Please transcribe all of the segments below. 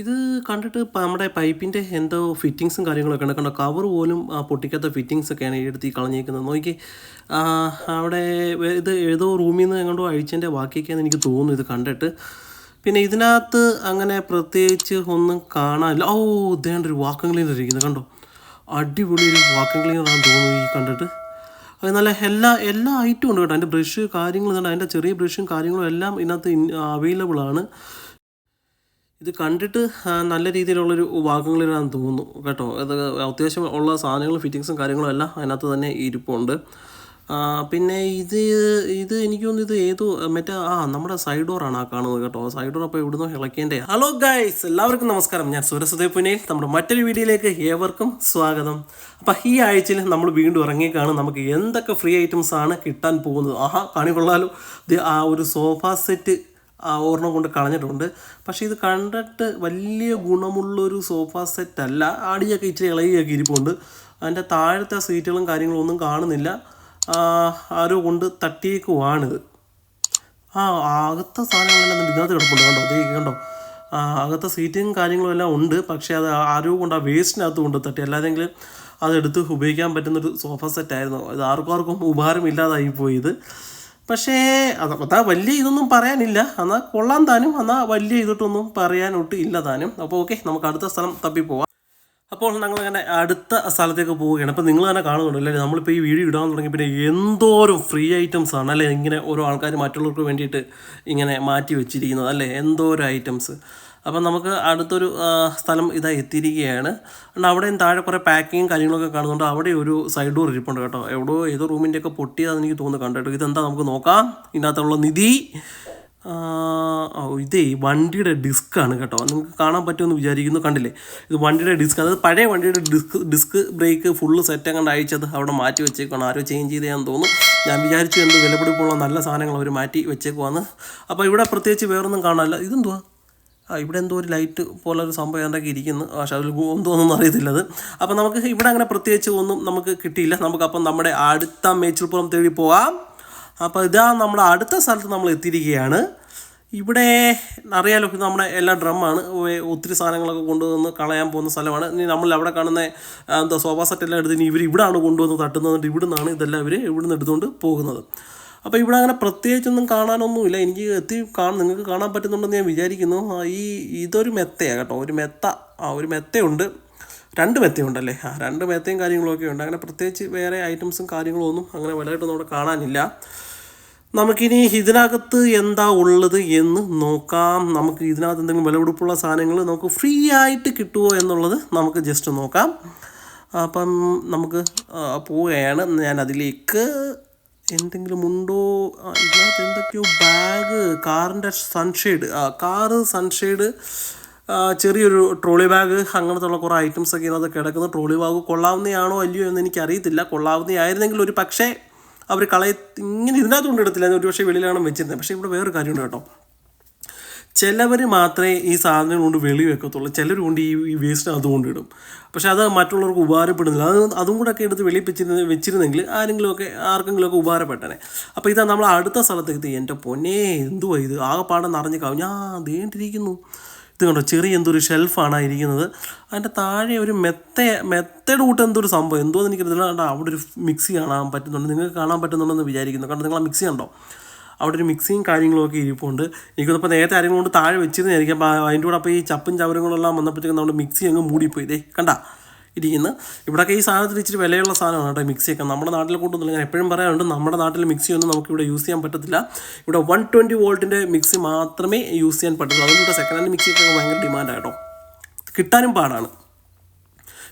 ഇത് കണ്ടിട്ട് നമ്മുടെ പൈപ്പിന്റെ എന്തോ ഫിറ്റിങ്സും കാര്യങ്ങളൊക്കെ ഉണ്ട്. കണ്ടോ കവർ പോലും ആ പൊട്ടിക്കാത്ത ഫിറ്റിങ്സ് ഒക്കെയാണ് എടുത്ത് കളഞ്ഞേക്കുന്നത് നോക്കി അവിടെ ഇത് ഏതോ റൂമിൽ നിന്ന് എങ്ങോട്ടോ അഴിച്ചതിന്റെ ബാക്കിയൊക്കെയാണ് എനിക്ക് തോന്നുന്നു ഇത് കണ്ടിട്ട്. പിന്നെ ഇതിനകത്ത് അങ്ങനെ പ്രത്യേകിച്ച് ഒന്നും കാണാനില്ല. ഓ ഇതേണ്ട ഒരു വാക്കം ക്ലീനർ ഇരിക്കുന്നത് കണ്ടോ അടിപൊളി ഒരു വാക്കം ക്ലീനറാണ് തോന്നുന്നു ഈ കണ്ടിട്ട്. അത് നല്ല എല്ലാ എല്ലാ ഐറ്റവും ഉണ്ട് കേട്ടോ. അതിന്റെ ബ്രഷ് കാര്യങ്ങളും അതിന്റെ ചെറിയ ബ്രഷും കാര്യങ്ങളും എല്ലാം ഇതിനകത്ത് അവൈലബിൾ ആണ്. ഇത് കണ്ടിട്ട് നല്ല രീതിയിലുള്ളൊരു വാക്കുകളിലാണെന്ന് തോന്നുന്നു കേട്ടോ. അത് അത്യാവശ്യം ഉള്ള സാധനങ്ങളും ഫിറ്റിങ്സും കാര്യങ്ങളും എല്ലാം അതിനകത്ത് തന്നെ ഇരിപ്പുണ്ട്. പിന്നെ ഇത് ഇത് എനിക്ക് തോന്നുന്നു ഇത് ഏതോ മറ്റേ ആ നമ്മുടെ സൈഡ് ഡോറാണ് ആ കാണുന്നത് കേട്ടോ. സൈഡ് ഡോർ അപ്പോൾ ഇവിടുന്ന് ഇളക്കേണ്ടേ. ഹലോ ഗൈസ് എല്ലാവർക്കും നമസ്കാരം. ഞാൻ സുരസുദേ പുനയിൽ നമ്മുടെ മറ്റൊരു വീഡിയോയിലേക്ക് ഏവർക്കും സ്വാഗതം. അപ്പം ഈ ആഴ്ചയിൽ നമ്മൾ വീണ്ടും ഇറങ്ങിക്കാണ് നമുക്ക് എന്തൊക്കെ ഫ്രീ ഐറ്റംസ് ആണ് കിട്ടാൻ പോകുന്നത്? ആഹാ കാണി ആ ഒരു സോഫ സെറ്റ് ഒരെണ്ണം കൊണ്ട് കളഞ്ഞിട്ടുണ്ട്. പക്ഷേ ഇത് കണ്ടിട്ട് വലിയ ഗുണമുള്ളൊരു സോഫ സെറ്റ് അല്ല. ആടിയൊക്കെ ഇച്ചിരി ഇളകിയൊക്കെ ഇരിപ്പുണ്ട്. അതിന്റെ താഴത്തെ സീറ്റുകളും കാര്യങ്ങളും ഒന്നും കാണുന്നില്ല. ആരോ കൊണ്ട് തട്ടിയേക്കുവാണിത്. ആ അകത്തെ സാധനങ്ങളെല്ലാം ഇതിനകത്ത് കിടപ്പുണ്ട്. കണ്ടോ? അതേ കണ്ടോ? അകത്തെ സീറ്റും കാര്യങ്ങളും എല്ലാം ഉണ്ട്. പക്ഷേ അത് ആരോ കൊണ്ട് ആ വേസ്റ്റിനകത്ത് കൊണ്ട് തട്ടി. അല്ലാതെങ്കിലും അതെടുത്ത് ഉപയോഗിക്കാൻ പറ്റുന്നൊരു സോഫ സെറ്റായിരുന്നു ഇത് ആർക്കും ആർക്കും ഉപകാരമില്ലാതായി പോയി ഇത്. പക്ഷേ അത് വലിയ ഇതൊന്നും പറയാനില്ല. എന്നാൽ കൊള്ളാൻ താനും. എന്നാൽ വലിയ ഇതിട്ടൊന്നും പറയാനൊട്ട് ഇല്ല താനും. അപ്പോൾ ഓക്കെ നമുക്ക് അടുത്ത സ്ഥലം തപ്പി പോവാം. അപ്പോൾ ഞങ്ങൾ അങ്ങനെ അടുത്ത സ്ഥലത്തേക്ക് പോവുകയാണ്. അപ്പോൾ നിങ്ങൾ തന്നെ കാണുന്നുണ്ട് അല്ലേ? നമ്മളിപ്പോൾ ഈ വീഡിയോ ഇടാൻ തുടങ്ങി പിന്നെ എന്തോരം ഫ്രീ ഐറ്റംസ് ആണ് അല്ലേ? ഇങ്ങനെ ഓരോ ആൾക്കാർ മറ്റുള്ളവർക്ക് വേണ്ടിയിട്ട് ഇങ്ങനെ മാറ്റി വെച്ചിരിക്കുന്നത് അല്ലേ? എന്തോരം ഐറ്റംസ്. അപ്പം നമുക്ക് അടുത്തൊരു സ്ഥലം ഇതാ എത്തിയിരിക്കുകയാണ്. കാരണം അവിടെയും താഴെ കുറേ പാക്കിങ്ങും കാര്യങ്ങളൊക്കെ കാണുന്നുണ്ട്. അവിടെ ഒരു സൈഡ് ഡോർ ഇരിപ്പുണ്ട് കേട്ടോ. എവിടെയോ ഏതോ റൂമിന്റെയൊക്കെ പൊട്ടിയതാണ് എനിക്ക് തോന്നുന്നു കണ്ടിട്ട് ഇതെന്താ നമുക്ക് നോക്കാം. ഇതിനകത്തുള്ള നിധി. ഇതേ വണ്ടിയുടെ ഡിസ്ക്കാണ് കേട്ടോ. നിങ്ങൾക്ക് കാണാൻ പറ്റുമെന്ന് വിചാരിക്കുന്നു കണ്ടില്ലേ? ഇത് വണ്ടിയുടെ ഡിസ്ക് അതായത് പഴയ വണ്ടിയുടെ disc disc brake full set കണ്ട് അയച്ചത് അവിടെ മാറ്റി വെച്ചേക്കാണ് ആരോ ചേഞ്ച് ചെയ്തതാന്ന് തോന്നുന്നു. ഞാൻ വിചാരിച്ചു എന്ത് വിലപിടിപ്പുള്ള നല്ല സാധനങ്ങൾ അവർ മാറ്റി വെച്ചേക്കുവാന്ന്. അപ്പോൾ ഇവിടെ പ്രത്യേകിച്ച് വേറൊന്നും കാണാനില്ല. ഇതെന്തുവാ? ഇവിടെ എന്തോ ഒരു ലൈറ്റ് പോലെ ഒരു സംഭവം എന്തൊക്കെ ഇരിക്കുന്നു. പക്ഷേ അതിൽ എന്തോന്നും അറിയത്തില്ല അത് അപ്പോൾ നമുക്ക് ഇവിടെ അങ്ങനെ പ്രത്യേകിച്ച് ഒന്നും നമുക്ക് കിട്ടിയില്ല. നമുക്കപ്പം നമ്മുടെ അടുത്ത മേച്ചിൽപ്പുറം തേടി പോകാം അപ്പോൾ ഇതാ നമ്മുടെ അടുത്ത സ്ഥലത്ത് നമ്മൾ എത്തിയിരിക്കുകയാണ്. ഇവിടെ അറിയാലോ നമ്മുടെ എല്ലാ ഡ്രമ്മാണ് ഒത്തിരി സാധനങ്ങളൊക്കെ കൊണ്ടുവന്ന് കളയാൻ പോകുന്ന സ്ഥലമാണ്. ഇനി നമ്മൾ അവിടെ കാണുന്ന എന്താ സോഫ സെറ്റ് എല്ലാം എടുത്ത് ഇവർ ഇവിടാണ് കൊണ്ടുവന്ന് തട്ടുന്നത്. ഇവിടുന്നാണ് ഇതെല്ലാം ഇവർ ഇവിടുന്ന് എടുത്തുകൊണ്ട് പോകുന്നത്. അപ്പോൾ ഇവിടെ അങ്ങനെ പ്രത്യേകിച്ചൊന്നും കാണാനൊന്നുമില്ല. എനിക്ക് എത്തി കാണാൻ നിങ്ങൾക്ക് കാണാൻ പറ്റുന്നുണ്ടെന്ന് ഞാൻ വിചാരിക്കുന്നു. ഈ ഇതൊരു മെത്തയാണ് കേട്ടോ. ഒരു മെത്ത. ആ ഒരു മെത്തയുണ്ട്. രണ്ട് മെത്തയുണ്ടല്ലേ? ആ രണ്ട് മെത്തയും കാര്യങ്ങളൊക്കെ ഉണ്ട്. അങ്ങനെ പ്രത്യേകിച്ച് വേറെ ഐറ്റംസും കാര്യങ്ങളും ഒന്നും അങ്ങനെ വലുതായിട്ടൊന്നും അവിടെ കാണാനില്ല. നമുക്കിനി ഇതിനകത്ത് എന്താ ഉള്ളത് എന്ന് നോക്കാം. നമുക്ക് ഇതിനകത്ത് എന്തെങ്കിലും വിലപിടിപ്പുള്ള സാധനങ്ങൾ നമുക്ക് ഫ്രീ ആയിട്ട് കിട്ടുമോ എന്നുള്ളത് നമുക്ക് ജസ്റ്റ് നോക്കാം. അപ്പം നമുക്ക് പോവുകയാണ്. ഞാൻ അതിലേക്ക് എന്തെങ്കിലും ഉണ്ടോ? ഇതിനകത്ത് എന്തൊക്കെയോ ബാഗ് കാറിന്റെ സൺഷെയ്ഡ് ആ കാറ് സൺഷെയ്ഡ് ചെറിയൊരു ട്രോളി ബാഗ് അങ്ങനത്തെ ഉള്ള കുറേ ഐറ്റംസ് ഒക്കെ ഇതിനകത്ത് കിടക്കുന്നു. ട്രോളി ബാഗ് കൊള്ളാവുന്നതാണോ അല്ലയോ എന്ന് എനിക്കറിയത്തില്ല. കൊള്ളാവുന്നതായിരുന്നെങ്കിൽ ഒരു പക്ഷേ അവർ കളയ ഇങ്ങനെ ഇതിനകത്ത് കൊണ്ടിടത്തില്ല ഒരു പക്ഷേ വെളിയിലാണ് വെച്ചിരുന്നത്. പക്ഷേ ഇവിടെ വേറൊരു കാര്യമുണ്ട് കേട്ടോ. ചിലവർ മാത്രമേ ഈ സാധനം കൊണ്ട് വെളി വെക്കത്തുള്ളൂ. ചിലർ കൊണ്ട് ഈ വേസ്റ്റ് അതുകൊണ്ട് ഇടും. പക്ഷേ അത് മറ്റുള്ളവർക്ക് ഉപകാരപ്പെടുന്നില്ല. അത് അതും കൂടെ ഒക്കെ എടുത്ത് വെളിപ്പിച്ചിരുന്ന വെച്ചിരുന്ന വെച്ചിരുന്നെങ്കിൽ ആരെങ്കിലുമൊക്കെ ആർക്കെങ്കിലുമൊക്കെ ഉപകാരപ്പെട്ടനെ. അപ്പോൾ ഇതാ നമ്മൾ അടുത്ത സ്ഥലത്തേക്ക് എന്റെ പൊന്നെ എന്തുവാ ഇത്? ആകെപ്പാടെ നിറഞ്ഞ് ഞാൻ ദേണ്ടിരിക്കുന്നു ഇത് കണ്ടോ? ചെറിയ എന്തോ ഒരു ഷെൽഫാണ് ഇരിക്കുന്നത്. അതിന്റെ താഴെ ഒരു മെത്ത മെത്തയുടെ കൂട്ട് എന്തോ ഒരു സംഭവം? എന്തോന്ന് എനിക്കറിയില്ല കണ്ടോ? അവിടെ ഒരു മിക്സി കാണാൻ പറ്റുന്നുണ്ട്. നിങ്ങൾക്ക് കാണാൻ പറ്റുന്നുണ്ടെന്ന് വിചാരിക്കുന്നു. കാരണം നിങ്ങൾ ആ മിക്സി ഉണ്ടോ അവിടെ ഒരു മിക്സിയും കാര്യങ്ങളൊക്കെ ഇരിപ്പുണ്ട്. എനിക്കിപ്പോൾ നേരത്തെ ആരെങ്കിലും കൊണ്ട് താഴെ വെച്ചിരുന്നായിരിക്കും അപ്പോൾ അതിന്റെ കൂടെ അപ്പോൾ ഈ ചപ്പും ചവരങ്ങളെല്ലാം വന്നപ്പോഴത്തേക്കും നമ്മുടെ മിക്സി അങ്ങ് മൂടിപ്പോയി. ഇതേ കണ്ട? ഇരിക്കുന്നു. ഇവിടെയൊക്കെ ഈ സാധനത്തിന് ഇച്ചിരി വിലയുള്ള സാധനമാണ് കേട്ടോ മിക്സിയൊക്കെ നമ്മുടെ നാട്ടിൽ കൊണ്ടൊന്നുമില്ല ഞാൻ എപ്പോഴും പറയാറുണ്ട് നമ്മുടെ നാട്ടിൽ മിക്സി ഒന്നും നമുക്ക് ഇവിടെ യൂസ് ചെയ്യാൻ പറ്റത്തില്ല. ഇവിടെ വൺ ട്വന്റി വോൾട്ടിന്റെ മിക്സി മാത്രമേ യൂസ് ചെയ്യാൻ പറ്റുള്ളൂ അതുകൊണ്ട് സെക്കൻഡ് ഹാൻഡ് മിക്സിയൊക്കെ ഭയങ്കര ഡിമാൻഡാണ് കേട്ടോ. കിട്ടാനും പാടാണ്.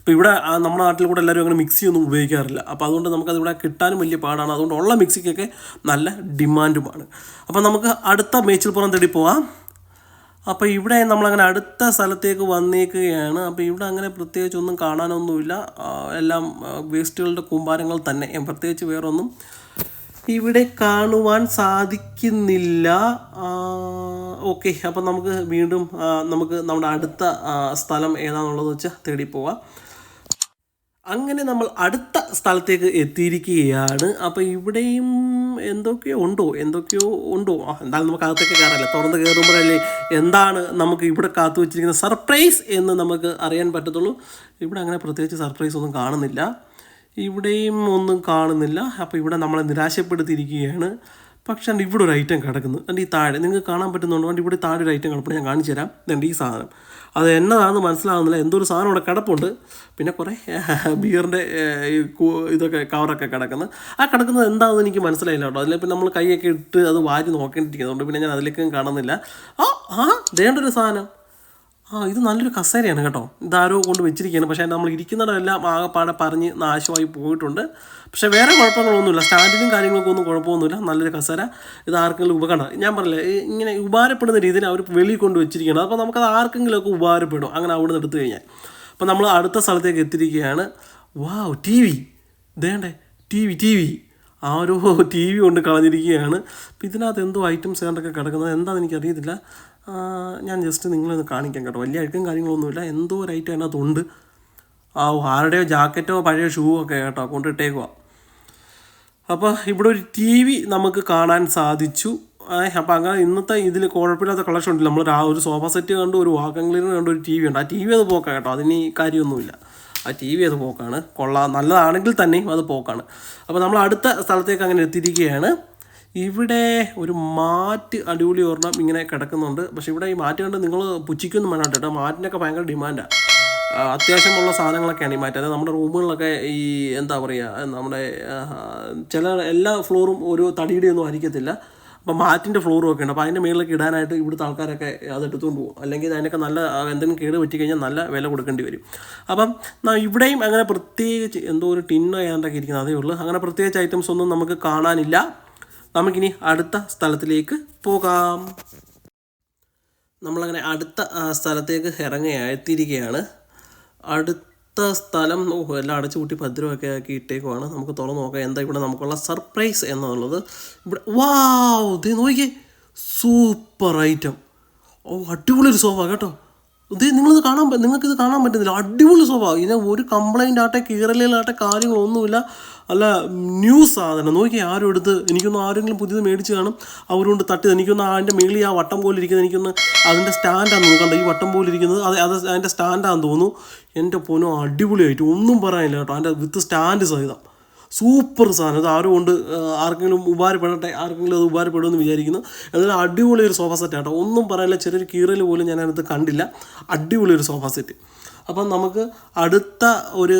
ഇപ്പോൾ ഇവിടെ നമ്മുടെ നാട്ടിൽ കൂടെ എല്ലാവരും അങ്ങനെ മിക്സി ഒന്നും ഉപയോഗിക്കാറില്ല. അപ്പോൾ അതുകൊണ്ട് നമുക്കത് ഇവിടെ കിട്ടാനും വലിയ പാടാണ്. അതുകൊണ്ട് ഉള്ള മിക്സിക്കൊക്കെ നല്ല ഡിമാൻഡുമാണ്. അപ്പോൾ നമുക്ക് അടുത്ത മേച്ചിൽപ്പുറം തേടി പോവാം. അപ്പോൾ ഇവിടെ നമ്മളങ്ങനെ അടുത്ത സ്ഥലത്തേക്ക് വന്നേക്കുകയാണ്. അപ്പോൾ ഇവിടെ അങ്ങനെ പ്രത്യേകിച്ച് ഒന്നും കാണാനൊന്നുമില്ല എല്ലാം വേസ്റ്റുകളുടെ കൂമ്പാരങ്ങൾ തന്നെ. പ്രത്യേകിച്ച് വേറൊന്നും ഇവിടെ കാണുവാൻ സാധിക്കുന്നില്ല. ഓക്കെ. അപ്പം നമുക്ക് വീണ്ടും നമുക്ക് നമ്മുടെ അടുത്ത സ്ഥലം ഏതാണെന്നുള്ളത് വെച്ചാൽ തേടി പോവാം. അങ്ങനെ നമ്മൾ അടുത്ത സ്ഥലത്തേക്ക് എത്തിയിരിക്കുകയാണ്. അപ്പോൾ ഇവിടെയും എന്തൊക്കെയോ ഉണ്ടോ? എന്തൊക്കെയോ ഉണ്ടോ? എന്തായാലും നമുക്ക് അകത്തേക്ക് കയറല്ലേ? തുറന്ന് കയറുമ്പോഴല്ലേ എന്താണ് നമുക്ക് ഇവിടെ കാത്തു വെച്ചിരിക്കുന്ന സർപ്രൈസ് എന്ന് നമുക്ക് അറിയാൻ പറ്റത്തുള്ളൂ. ഇവിടെ അങ്ങനെ പ്രത്യേകിച്ച് സർപ്രൈസ് ഒന്നും കാണുന്നില്ല. ഇവിടെയും ഒന്നും കാണുന്നില്ല. അപ്പോൾ ഇവിടെ നമ്മളെ നിരാശപ്പെടുത്തിയിരിക്കുകയാണ്. പക്ഷേ എന്റെ ഇവിടെ ഒരു ഐറ്റം കിടക്കുന്നു. എന്റെ ഈ താഴെ നിങ്ങൾക്ക് കാണാൻ പറ്റുന്നുണ്ടോ അതുകൊണ്ട് ഇവിടെ താഴെ ഒരു ഐറ്റം കിടപ്പുണ്ട്. ഞാൻ കാണിച്ചു തരാം. ഇതുണ്ട് ഈ സാധനം. അത് എന്നതാണെന്ന് മനസ്സിലാകുന്നില്ല എന്തോ ഒരു സാധനം ഇവിടെ കിടപ്പുണ്ട്. പിന്നെ കുറേ ബിയറിന്റെ ഇതൊക്കെ കവറൊക്കെ കിടക്കുന്നത് ആ കിടക്കുന്നത് എന്താണെന്ന് എനിക്ക് മനസ്സിലായില്ല കേട്ടോ. അതിൽ പിന്നെ നമ്മൾ കൈയൊക്കെ ഇട്ട് അത് വാരി നോക്കേണ്ടിയിരിക്കുന്നുണ്ട് പിന്നെ ഞാൻ അതിലേക്കും കാണുന്നില്ല. ആ ആ വേണ്ടൊരു സാധനം. ആ ഇത് നല്ലൊരു കസേരയാണ് കേട്ടോ. ഇതാരോ കൊണ്ട് വെച്ചിരിക്കുകയാണ്. പക്ഷേ നമ്മൾ ഇരിക്കുന്നിടമെല്ലാം ആകെപ്പാടെ പറഞ്ഞ് നാശമായി പോയിട്ടുണ്ട്. പക്ഷേ വേറെ കുഴപ്പങ്ങളൊന്നുമില്ല. സ്റ്റാൻഡിലും കാര്യങ്ങളൊക്കെ ഒന്നും കുഴപ്പമൊന്നുമില്ല. നല്ലൊരു കസേര. ഇത് ആർക്കെങ്കിലും ഉപകരണം ഞാൻ പറഞ്ഞില്ലേ ഇങ്ങനെ ഉപകാരപ്പെടുന്ന രീതിയിൽ അവർ വെളിയിൽ കൊണ്ട് വെച്ചിരിക്കുകയാണ്. അപ്പോൾ നമുക്കത് ആർക്കെങ്കിലുമൊക്കെ ഉപകാരപ്പെടും. അങ്ങനെ അവിടെ നിന്ന് എടുത്തു കഴിഞ്ഞാൽ. അപ്പോൾ നമ്മൾ അടുത്ത സ്ഥലത്തേക്ക് എത്തിയിരിക്കുകയാണ്. Wow T V. ദേണ്ടേ T V T V. ആ ഒരു ടി വി കൊണ്ട് കളഞ്ഞിരിക്കുകയാണ്. അപ്പോൾ ഇതിനകത്ത് എന്തോ ഐറ്റംസ് കണ്ടൊക്കെ കിടക്കുന്നത്. എന്താണെന്ന് എനിക്കറിയത്തില്ല. ഞാൻ ജസ്റ്റ് നിങ്ങളൊന്ന് കാണിക്കാം കേട്ടോ. വലിയ അഴുക്കും കാര്യങ്ങളൊന്നുമില്ല. എന്തോ ഒരു ഐറ്റം അതിനകത്തുണ്ട്. ആ ആരുടെയോ ജാക്കറ്റോ പഴയ ഷൂ ഒക്കെ കേട്ടോ കൊണ്ടിട്ടേക്കുക അപ്പോൾ ഇവിടെ ഒരു ടി വി നമുക്ക് കാണാൻ സാധിച്ചു. അപ്പോൾ അങ്ങനെ ഇന്നത്തെ ഇതിൽ കുഴപ്പമില്ലാത്ത കളക്ഷൻ ഉണ്ട് നമ്മൾ ഒരു സോഫ സെറ്റ് കണ്ടു ഒരു വാക്കം ക്ലീനർ കണ്ടു ഒരു ടി വി ഉണ്ട്. ആ ടി വി അത് പോക്കാം കേട്ടോ. അതിന് കാര്യമൊന്നുമില്ല. ആ ടി വി അത് പോക്കാണ്. കൊള്ളാം. നല്ലതാണെങ്കിൽ തന്നെയും അത് പോക്കാണ്. അപ്പോൾ നമ്മൾ അടുത്ത സ്ഥലത്തേക്ക് അങ്ങനെ എത്തിയിരിക്കുകയാണ്. ഇവിടെ ഒരു മാറ്റ് അടിപൊളി ഒരെണ്ണം ഇങ്ങനെ കിടക്കുന്നുണ്ട്. പക്ഷെ ഇവിടെ ഈ മാറ്റ് കണ്ട് നിങ്ങൾ പുച്ഛിക്കൊന്നും വേണം കേട്ടോ. മാറ്റിനൊക്കെ ഭയങ്കര ഡിമാൻഡാണ് അത്യാവശ്യമുള്ള സാധനങ്ങളൊക്കെയാണ് ഈ മാറ്റ്. അതായത് നമ്മുടെ റൂമുകളിലൊക്കെ ഈ എന്താ പറയുക നമ്മുടെ ചില എല്ലാ ഫ്ലോറും ഒരു തടിയുടെ ഒന്നും ആയിരിക്കത്തില്ല. അപ്പം മാറ്റിന്റെ ഫ്ലോറും ഒക്കെ ഉണ്ട്. അപ്പോൾ അതിന്റെ മേളിലൊക്കെ ഇടാനായിട്ട് ഇവിടുത്തെ ആൾക്കാരൊക്കെ അത് എടുത്തുകൊണ്ട് പോകും. അല്ലെങ്കിൽ അതിനൊക്കെ നല്ല എന്തെങ്കിലും കേട് പറ്റി കഴിഞ്ഞാൽ നല്ല വില കൊടുക്കേണ്ടി വരും. അപ്പം ഇവിടെയും അങ്ങനെ പ്രത്യേകിച്ച് എന്തോ ഒരു ടിന്നോ ഏതാണ്ടൊക്കെ ഇരിക്കുന്നത്. അതേ ഉള്ളൂ. അങ്ങനെ പ്രത്യേകിച്ച് ഐറ്റംസ് ഒന്നും നമുക്ക് കാണാനില്ല. നമുക്കിനി അടുത്ത സ്ഥലത്തിലേക്ക് പോകാം. നമ്മളങ്ങനെ അടുത്ത സ്ഥലത്തേക്ക് ഇറങ്ങി തിരികെയാണ് അടുത്ത സ്ഥലം എല്ലാം അടച്ചു കൂട്ടി ഭദ്രമൊക്കെ ആക്കി ഇട്ടേക്കുവാണ്. നമുക്ക് തുറന്നു നോക്കാം എന്താ ഇവിടെ നമുക്കുള്ള സർപ്രൈസ് എന്നുള്ളത്. ഇവിടെ വാവ് ദേ നോക്കിയേ സൂപ്പർ ഐറ്റം. ഓ അടിപൊളി ഒരു സോഫ കേട്ടോ. ഇത് നിങ്ങളിത് കാണാൻ നിങ്ങൾക്ക് ഇത് കാണാൻ പറ്റുന്നില്ല. അടിപൊളി സ്വഭാവം. ഇതിനെ ഒരു കംപ്ലൈന്റ് ആട്ടെ കീറലിലാട്ടെ കാര്യങ്ങളൊന്നുമില്ല. അല്ല ന്യൂസ് സാധനം. നോക്കി ആരും എടുത്ത് എനിക്കൊന്ന് ആരെങ്കിലും പുതിയത് മേടിച്ച് കാണും. അവരുകൊണ്ട് തട്ടി എനിക്കൊന്ന് അതിന്റെ മേളിൽ ആ വട്ടം പോലെ ഇരിക്കുന്നത് എനിക്കൊന്ന് അതിന്റെ സ്റ്റാൻഡാണെന്ന് നോക്കണ്ട ഈ വട്ടം പോലെ ഇരിക്കുന്നത് അത് അത് അതിന്റെ സ്റ്റാൻഡാന്ന് തോന്നുന്നു. എന്റെ പൊനോ അടിപൊളിയായിട്ട്. ഒന്നും പറയാനില്ല കേട്ടോ. അതിന്റെ വിത്ത് സ്റ്റാൻഡ് സഹിതം സൂപ്പർ സാധനം. ഇത് ആരും കൊണ്ട് ആർക്കെങ്കിലും ഉപകാരപ്പെടട്ടെ ആർക്കെങ്കിലും അത് ഉപകാരപ്പെടുമെന്ന് വിചാരിക്കുന്നു. എന്നാലും അടിപൊളി ഒരു സോഫ സെറ്റ് ആട്ടോ. ഒന്നും പറയാനില്ല ചെറിയൊരു കീറൽ പോലും ഞാൻ കണ്ടില്ല. അടിപൊളി ഒരു സോഫ സെറ്റ് അപ്പം നമുക്ക് അടുത്ത ഒരു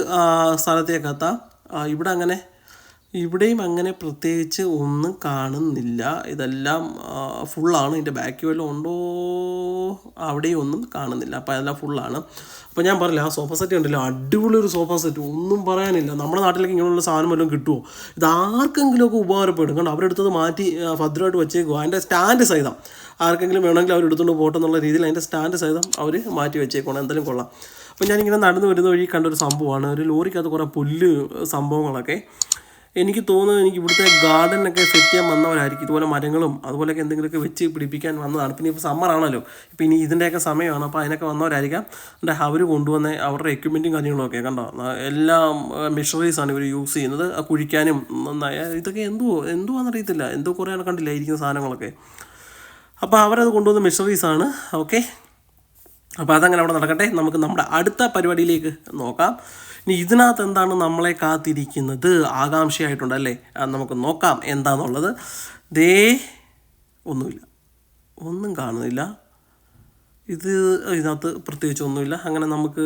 സ്ഥലത്തേക്കെത്താം ഇവിടെ അങ്ങനെ ഇവിടെയും അങ്ങനെ പ്രത്യേകിച്ച് ഒന്നും കാണുന്നില്ല. ഇതെല്ലാം ഫുള്ളാണ് ഇതിന്റെ ബാക്ക് വല്ലതും ഉണ്ടോ? അവിടെയും ഒന്നും കാണുന്നില്ല. അപ്പോൾ അതെല്ലാം ഫുള്ളാണ് അപ്പോൾ ഞാൻ പറയില്ല ആ സോഫ സെറ്റ് ഉണ്ടല്ലോ അടിപൊളി ഒരു സോഫ സെറ്റ് ഒന്നും പറയാനില്ല. നമ്മുടെ നാട്ടിലേക്ക് ഇങ്ങനെയുള്ള സാധനം വല്ലതും കിട്ടുമോ ഇത് ആർക്കെങ്കിലുമൊക്കെ ഉപകാരപ്പെടും. കാരണം അവരെടുത്തത് മാറ്റി ഭദ്രമായിട്ട് വെച്ചേക്കുക അതിന്റെ സ്റ്റാൻഡ് സഹിതം. ആർക്കെങ്കിലും വേണമെങ്കിൽ അവർ എടുത്തുകൊണ്ട് പോട്ടെ എന്നുള്ള രീതിയിൽ അതിന്റെ സ്റ്റാൻഡ് സഹിതം അവർ മാറ്റി വെച്ചേക്കണം എന്തായാലും കൊള്ളാം. അപ്പോൾ ഞാനിങ്ങനെ നടന്നു വരുന്ന വഴി കണ്ടൊരു സംഭവമാണ്. ഒരു ലോറിക്കകത്ത് കുറേ പുല്ല് സംഭവങ്ങളൊക്കെ. എനിക്ക് തോന്നുന്നത് എനിക്ക് ഇവിടുത്തെ ഗാർഡനൊക്കെ സെറ്റ് ചെയ്യാൻ വന്നവരായിരിക്കും. ഇതുപോലെ മരങ്ങളും അതുപോലെയൊക്കെ എന്തെങ്കിലുമൊക്കെ വെച്ച് പിടിപ്പിക്കാൻ വന്നതാണ്. പിന്നെ ഇപ്പോൾ സമ്മറാണല്ലോ ഇപ്പോൾ ഇനി ഇതിന്റെയൊക്കെ സമയമാണ്. അപ്പോൾ അതിനൊക്കെ വന്നവരായിരിക്കാം. എന്നിട്ട് അവർ കൊണ്ടുവന്ന അവരുടെ എക്യുപ്മെന്റും കാര്യങ്ങളൊക്കെ കണ്ടോ? എല്ലാ ആണ് ഇവർ യൂസ് ചെയ്യുന്നത്. കുഴിക്കാനും ഇതൊക്കെ എന്തോ എന്തുവാണെന്നറിയത്തില്ല എന്തോ കുറേ കണ്ടില്ല ഇരിക്കുന്ന സാധനങ്ങളൊക്കെ. അപ്പോൾ അവരത് കൊണ്ടുവന്ന മെഷറീസാണ് ഓക്കെ. അപ്പോൾ അതങ്ങനെ അവിടെ നടക്കട്ടെ. നമുക്ക് നമ്മുടെ അടുത്ത പരിപാടിയിലേക്ക് നോക്കാം. ഇനി ഇതിനകത്ത് എന്താണ് നമ്മളെ കാത്തിരിക്കുന്നത്? ആകാംക്ഷയായിട്ടുണ്ട് അല്ലേ? നമുക്ക് നോക്കാം എന്താണെന്നുള്ളത് ദേ ഒന്നുമില്ല. ഒന്നും കാണുന്നില്ല. ഇത് ഇതിനകത്ത് പ്രത്യേകിച്ച് ഒന്നുമില്ല. അങ്ങനെ നമുക്ക്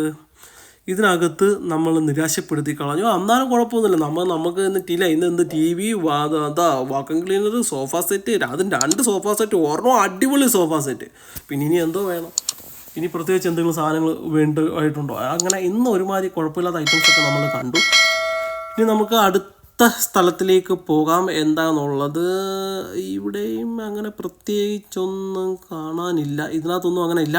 ഇതിനകത്ത് നമ്മൾ നിരാശപ്പെടുത്തി കളഞ്ഞു. എന്നാലും കുഴപ്പമൊന്നുമില്ല. നമ്മൾ നമുക്ക് എന്നിട്ടില്ല ഇന്ന് എന്ത് ടി വി അതാ വാക്കം ക്ലീനർ സോഫ സെറ്റ്. അതും രണ്ട് സോഫ സെറ്റ് ഓർമ്മ അടിപൊളി സോഫ സെറ്റ്. പിന്നെ ഇനി എന്തോ വേണം? ഇനി പ്രത്യേകിച്ച് എന്തെങ്കിലും സാധനങ്ങൾ വേണ്ടതായിട്ടുണ്ടോ അങ്ങനെ ഇന്ന് ഒരുമാതിരി കുഴപ്പമില്ലാത്ത ഐറ്റംസ് ഒക്കെ നമ്മൾ കണ്ടു. ഇനി നമുക്ക് അടുത്ത സ്ഥലത്തിലേക്ക് പോകാം എന്താണെന്നുള്ളത് ഇവിടെയും അങ്ങനെ പ്രത്യേകിച്ചൊന്നും കാണാനില്ല. ഇതിനകത്തൊന്നും അങ്ങനെ ഇല്ല.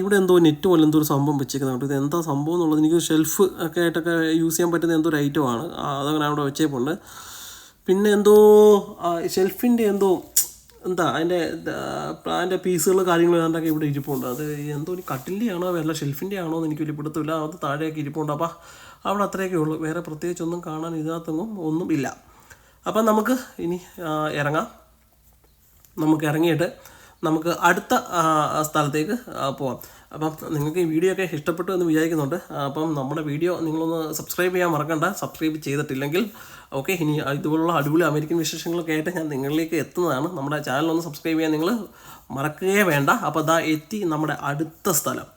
ഇവിടെ എന്തോ നെറ്റ് പോലെ എന്തോ ഒരു സംഭവം വെച്ചേക്കുന്നുണ്ട് ഇത് എന്താ സംഭവം എന്നുള്ളത് എനിക്ക് ഷെൽഫ് ഒക്കെ ആയിട്ടൊക്കെ യൂസ് ചെയ്യാൻ പറ്റുന്ന എന്തോ ഒരു ഐറ്റമാണ് അതങ്ങനെ അവിടെ വെച്ചേപ്പുണ്ട്. പിന്നെ എന്തോ ഷെൽഫിന്റെ എന്തോ എന്താ അതിന്റെ അതിന്റെ പീസുകൾ കാര്യങ്ങൾ ഏതാണ്ടൊക്കെ ഇവിടെ ഇരിപ്പുണ്ട്. അത് എന്തോ ഒരു കട്ടിന്റെ ആണോ വല്ല ഷെൽഫിന്റെ ആണോ എന്ന് എനിക്ക് വലിയ പിടുത്തമില്ല. അത് താഴെയൊക്കെ ഇരിപ്പുണ്ട്. അപ്പോൾ അവിടെ അത്രയൊക്കെ ഉള്ളൂ. വേറെ പ്രത്യേകിച്ചൊന്നും കാണാൻ ഇതിനകത്തൊന്നും ഒന്നും ഇല്ല. അപ്പം നമുക്ക് ഇനി ഇറങ്ങാം. നമുക്ക് ഇറങ്ങിയിട്ട് നമുക്ക് അടുത്ത സ്ഥലത്തേക്ക് പോവാം. അപ്പം നിങ്ങൾക്ക് ഈ വീഡിയോ ഒക്കെ ഇഷ്ടപ്പെട്ടു എന്ന് വിചാരിക്കുന്നുണ്ട്. അപ്പം നമ്മുടെ വീഡിയോ നിങ്ങളൊന്ന് സബ്സ്ക്രൈബ് ചെയ്യാൻ മറക്കണ്ട. സബ്സ്ക്രൈബ് ചെയ്തിട്ടില്ലെങ്കിൽ ഓക്കെ ഇനി ഇതുപോലുള്ള അടിപൊളി അമേരിക്കൻ വിശേഷങ്ങളൊക്കെ ആയിട്ട് ഞാൻ നിങ്ങളിലേക്ക് എത്തുന്നതാണ്. നമ്മുടെ ചാനലൊന്ന് സബ്സ്ക്രൈബ് ചെയ്യാൻ നിങ്ങൾ മറക്കുകയേ വേണ്ട. അപ്പോൾ അതാ എത്തി നമ്മുടെ അടുത്ത സ്ഥലം.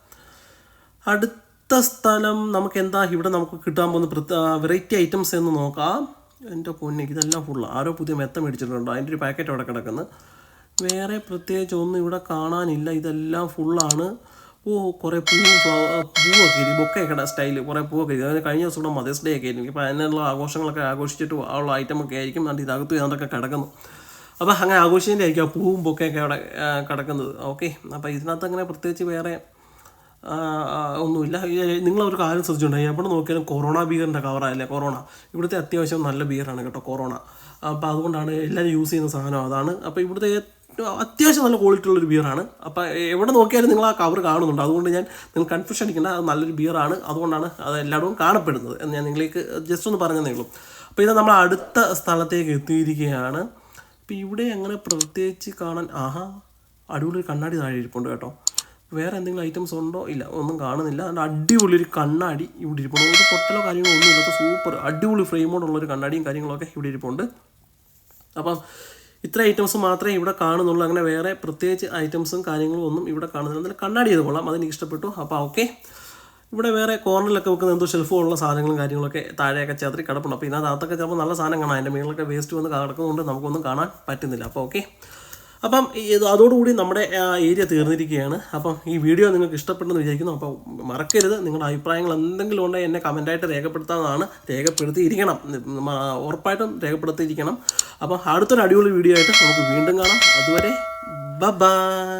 അടുത്ത സ്ഥലം നമുക്ക് എന്താ? ഇവിടെ നമുക്ക് കിട്ടാൻ പോകുന്ന വെറൈറ്റി ഐറ്റംസ് എന്ന് നോക്കാം. എന്റെ പൊന്നെ ഇതെല്ലാം ഫുള്ള് ആരോ പുതിയ മെത്ത മേടിച്ചിട്ടുണ്ട്? അതിന്റെ ഒരു പാക്കറ്റ് അവിടെ കിടക്കുന്നത് വേറെ പ്രത്യേകിച്ച് ഒന്നും ഇവിടെ കാണാനില്ല. ഇതെല്ലാം ഫുള്ളാണ് ഓ കുറേ പൂവും പൂവൊക്കെ ഇരി ബൊക്കെയൊക്കെ സ്റ്റൈൽ കുറേ പൂവൊക്കെ ഇരി അതായത് കഴിഞ്ഞ ദിവസം ഇവിടെ മദേഴ്സ് ഡേ ഒക്കെ ആയിരുന്നു. അപ്പോൾ അതിനുള്ള ആഘോഷങ്ങളൊക്കെ ആഘോഷിച്ചിട്ട് ഉള്ള ഐറ്റം ഒക്കെ ആയിരിക്കും. അതിന്റെ ഇതകത്ത് അതൊക്കെ കിടക്കുന്നു. അപ്പോൾ അങ്ങനെ ആഘോഷിച്ചതിന്റെ ആയിരിക്കും ആ പൂവും ബൊക്കെയൊക്കെ അവിടെ കിടക്കുന്നത്. ഓക്കെ അപ്പോൾ ഇതിനകത്ത് അങ്ങനെ പ്രത്യേകിച്ച് വേറെ ഒന്നുമില്ല. നിങ്ങൾ നിങ്ങളൊരു കാര്യം ശ്രദ്ധിച്ചിട്ടുണ്ടോ എവിടെ നോക്കിയാലും കൊറോണ ബിയറിന്റെ കവറല്ലേ കൊറോണ ഇവിടുത്തെ അത്യാവശ്യം നല്ല ബിയറാണ് കേട്ടോ കൊറോണ അപ്പോൾ അതുകൊണ്ടാണ് എല്ലാവരും യൂസ് ചെയ്യുന്ന സാധനം അതാണ്. അപ്പോൾ ഇവിടുത്തെ അത്യാവശ്യം നല്ല ക്വാളിറ്റി ഉള്ളൊരു ബിയറാണ് അപ്പോൾ എവിടെ നോക്കിയാലും നിങ്ങൾ ആ കവർ കാണുന്നുണ്ട്. അതുകൊണ്ട് ഞാൻ നിങ്ങൾ കൺഫ്യൂഷൻ അടിക്കേണ്ട. അത് നല്ലൊരു ബിയറാണ് അതുകൊണ്ടാണ് അത് എല്ലായിടവും കാണപ്പെടുന്നത് എന്ന് ഞാൻ നിങ്ങളേക്ക് ജസ്റ്റ് ഒന്ന് പറഞ്ഞതേ ഉള്ളൂ. അപ്പോൾ ഇത് നമ്മൾ അടുത്ത സ്ഥലത്തേക്ക് എത്തിയിരിക്കുകയാണ്. അപ്പോൾ ഇവിടെ അങ്ങനെ പ്രത്യേകിച്ച് കാണാൻ ആഹാ അടിപൊളി കണ്ണാടി താഴെ ഇരിപ്പുണ്ട് കേട്ടോ. വേറെ എന്തെങ്കിലും ഐറ്റംസ് ഉണ്ടോ? ഇല്ല ഒന്നും കാണുന്നില്ല. അതുകൊണ്ട് അടിപൊളി ഒരു കണ്ണാടി ഇവിടെ ഇരിപ്പുണ്ട്. ഒരു പൊട്ടലോ കാര്യങ്ങളോ ഒന്നും ഇല്ലാത്ത സൂപ്പർ അടിപൊളി ഫ്രെയിമോടുള്ളൊരു കണ്ണാടിയും കാര്യങ്ങളൊക്കെ ഇവിടെ ഇരിപ്പുണ്ട്. അപ്പം ഇത്ര ഐറ്റംസ് മാത്രമേ ഇവിടെ കാണുന്നുള്ളൂ. അങ്ങനെ വേറെ പ്രത്യേകിച്ച് ഐറ്റംസും കാര്യങ്ങളും ഒന്നും ഇവിടെ കാണുന്നില്ല. എന്നാലും കണ്ണാടി ചെയ്ത് കൊള്ളാം. അതെനിക്ക് ഇഷ്ടപ്പെട്ടു അപ്പോൾ ഓക്കെ ഇവിടെ വേറെ കോർണറിലൊക്കെ വെക്കുന്ന എന്തോ ഷെൽഫ് പോലുള്ള സാധനങ്ങളും കാര്യങ്ങളൊക്കെ താഴെയൊക്കെ ചേർത്തി കിടപ്പുണ്ട്. അപ്പോൾ ഇതിനകത്തൊക്കെ ചിലപ്പോൾ നല്ല സാധനം കാണാം. അതിന്റെ മുകളിലൊക്കെ വേസ്റ്റ് വന്ന് കിടക്കുന്നതുകൊണ്ട് നമുക്കൊന്നും കാണാൻ പറ്റുന്നില്ല. അപ്പോൾ ഓക്കെ അപ്പം അതോടുകൂടി നമ്മുടെ ഏരിയ തീർന്നിരിക്കുകയാണ്. അപ്പം ഈ വീഡിയോ നിങ്ങൾക്ക് ഇഷ്ടപ്പെട്ടെന്ന് വിചാരിക്കുന്നു. അപ്പം മറക്കരുത്. നിങ്ങളുടെ അഭിപ്രായങ്ങൾ എന്തെങ്കിലും ഉണ്ടെങ്കിൽ എന്നെ കമന്റായിട്ട് രേഖപ്പെടുത്താവുന്നതാണ്. രേഖപ്പെടുത്തിയിരിക്കണം. ഉറപ്പായിട്ടും രേഖപ്പെടുത്തിയിരിക്കണം. അപ്പം അടുത്തൊരു അടിപൊളി വീഡിയോ ആയിട്ട് നമുക്ക് വീണ്ടും കാണാം. അതുവരെ ബൈ